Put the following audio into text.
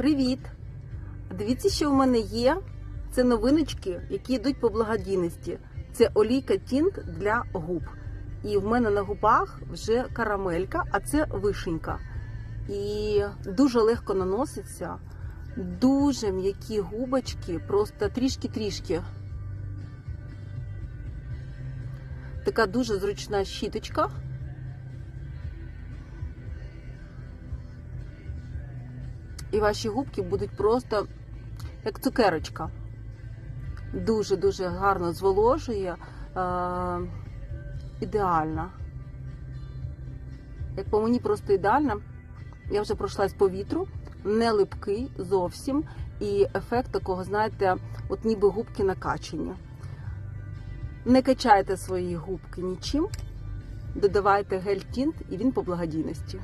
Привіт! Дивіться, що в мене є. Це новиночки, які йдуть по благодійності. Це олійка тінт для губ. І в мене на губах вже карамелька, а це вишенька. І дуже легко наноситься. Дуже м'які губочки, просто трішки-трішки. Така дуже зручна щіточка. І ваші губки будуть просто як цукерочка. Дуже-дуже гарно зволожує. Е, ідеальна. Як по мені просто ідеальна. Я вже пройшлась по вітру, не липкий зовсім. І ефект такого, знаєте, от ніби губки накачані. Не качайте свої губки нічим. Додавайте гель тінт і він по благодійності.